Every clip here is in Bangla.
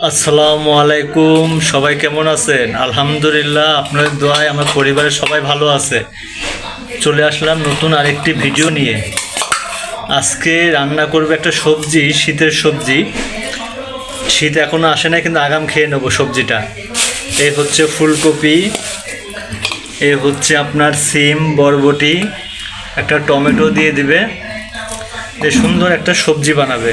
আসসালামু আলাইকুম, সবাই কেমন আছেন? আলহামদুলিল্লাহ, আপনাদের দোয়ায় আমার পরিবারের সবাই ভালো আছে। চলে আসলাম নতুন আরেকটি ভিডিও নিয়ে। আজকে রান্না করবে একটা সবজি, শীতের সবজি। শীত এখনও আসে না কিন্তু আগাম খেয়ে নেব সবজিটা। এই হচ্ছে ফুলকপি, এই হচ্ছে আপনার সিম, বরবটি, একটা টমেটো দিয়ে দিবে। এ সুন্দর একটা সবজি বানাবে।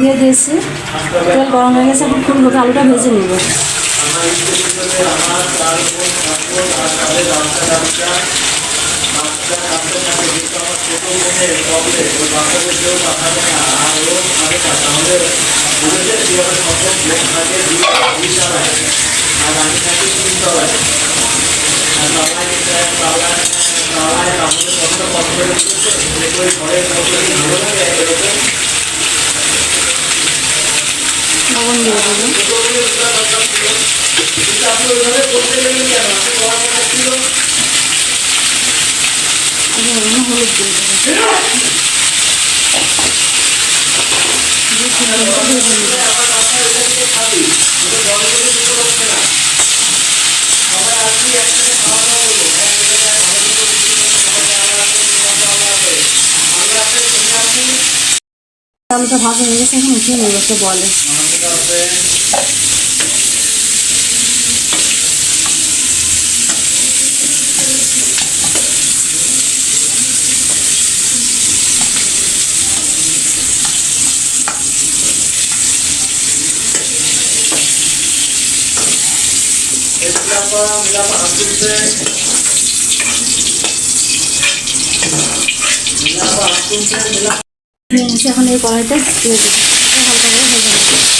দিয়ে দিয়েছি। তেল গরম হয়ে গেছে এখন ফুলকপি আলুটা ভেজে নেব। লবণ দিয়ে দেবো আমি এখানে হলুদ দিয়ে দেবো এখন উঠিয়ে বলে। নিয়ে নিচ্ছি এখন এই কড়াইটা দিয়ে এটা হালকা করে ভেজে নেব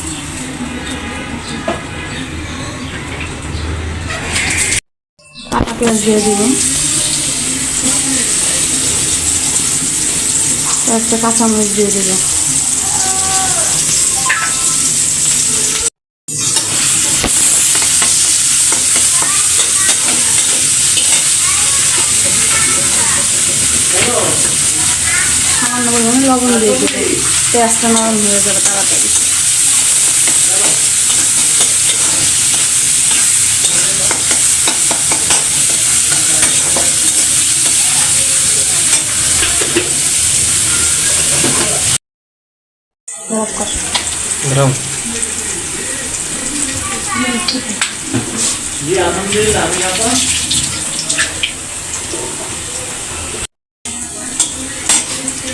পেঁয়াজ দিয়ে দিব। একটা কাঁচামরিচ দিয়ে দেবো। লবণ দিয়ে দেবো। পেঁয়াজটা নরম হয়ে যাবে তাড়াতাড়ি। গরম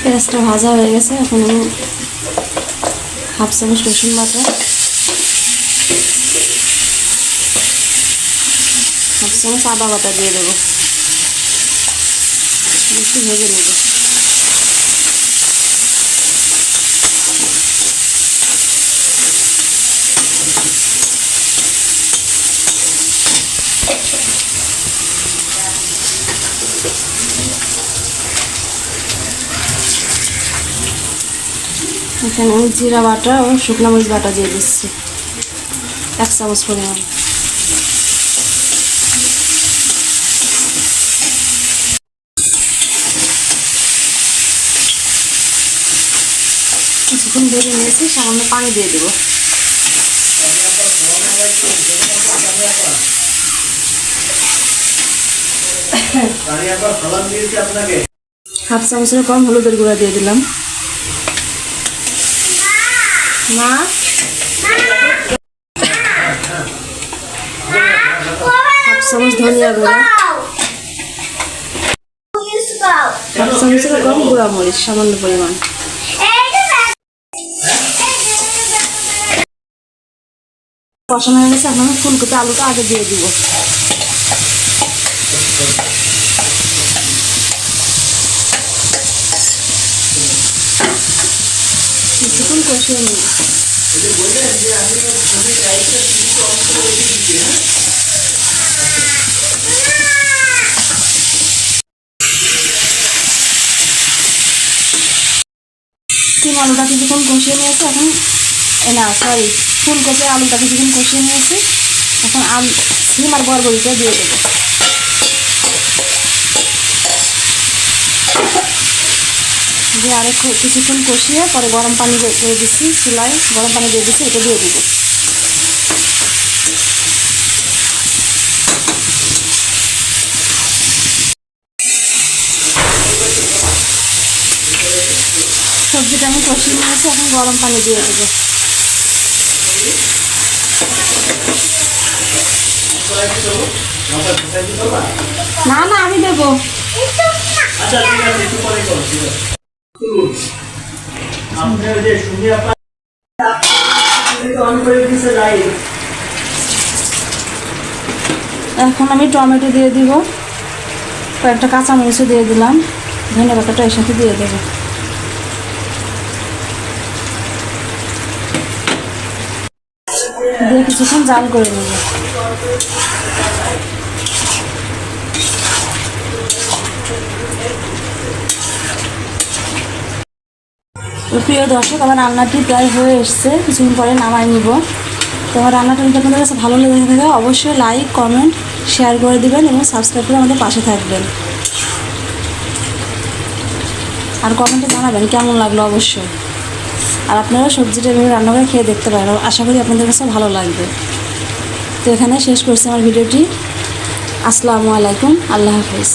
পেঁয়াজটা ভাজা হয়ে গেছে, এখন আমি হাফ চামচ রসুন বাটা, হাফ চামচ আদা বাটা দিয়ে দেবো। একটু ভেজে নেব। এখানে আমি জিরা বাটা ও শুকনো মরিচ বাটা দিয়ে দিচ্ছি। এক চামচ পরিমাণ। কিছুক্ষণ ভেজে নিয়েছি সামান্য পানি দিয়ে দেবো। হাফ চামচের কম হলুদের গুঁড়া দিয়ে দিলাম। মা? হাফ চামচ ধনিয়া গুঁড়া। হাফ চামচের কম গুঁড়া মরিচ, সামান্য পরিমাণ। কষানো হয়ে গেছে, এখন ফুলকপি আলুটা আগে দিয়ে দিব কিছুক্ষণ কষিয়ে নিই আলুটা কিছুক্ষণ কষিয়ে নিয়েছি এখন না সরি ফুলকপি আলুটা কিছুক্ষণ কষিয়ে নিয়েছি এখন আলু সিম আর বরবরিটা দিয়ে দেবো দিয়ে আরেকটু কিছুক্ষণ কষিয়ে পরে গরম পানি দিয়ে দিচ্ছি, চুলায় গরম পানি দিয়ে দিচ্ছি, এটা দিয়ে দেবো। সবজিটা আমি কষিয়ে নিয়েছি, এখন গরম পানি দিয়ে দেবো। না না, আমি দেবো। এখন আমি টমেটো দিয়ে দিব। কয়েকটা কাঁচামরিচও দিয়ে দিলাম। ধনে পাতাটা এর সাথে দিয়ে দেবো। দিয়ে কিছুক্ষণ জাল করে নেব। তো প্রিয় দর্শক, আমার রান্নাটি প্রায় হয়ে এসছে। কিছুদিন পরে নামাই নিব। তো আমার রান্নাটা যদি আপনাদের কাছে ভালো লেগে থাকে, অবশ্যই লাইক কমেন্ট শেয়ার করে দিবেন এবং সাবস্ক্রাইব করে আমাদের পাশে থাকবেন। আর কমেন্টে জানাবেন কেমন লাগল অবশ্যই। আর আপনারা সবজিটা এভাবে রান্না করে খেয়ে দেখতে পারেন, আশা করি আপনাদের কাছে ভালো লাগবে। তো এখানে শেষ করছি আমার ভিডিওটি। আসসালামু আলাইকুম, আল্লাহ হাফিজ।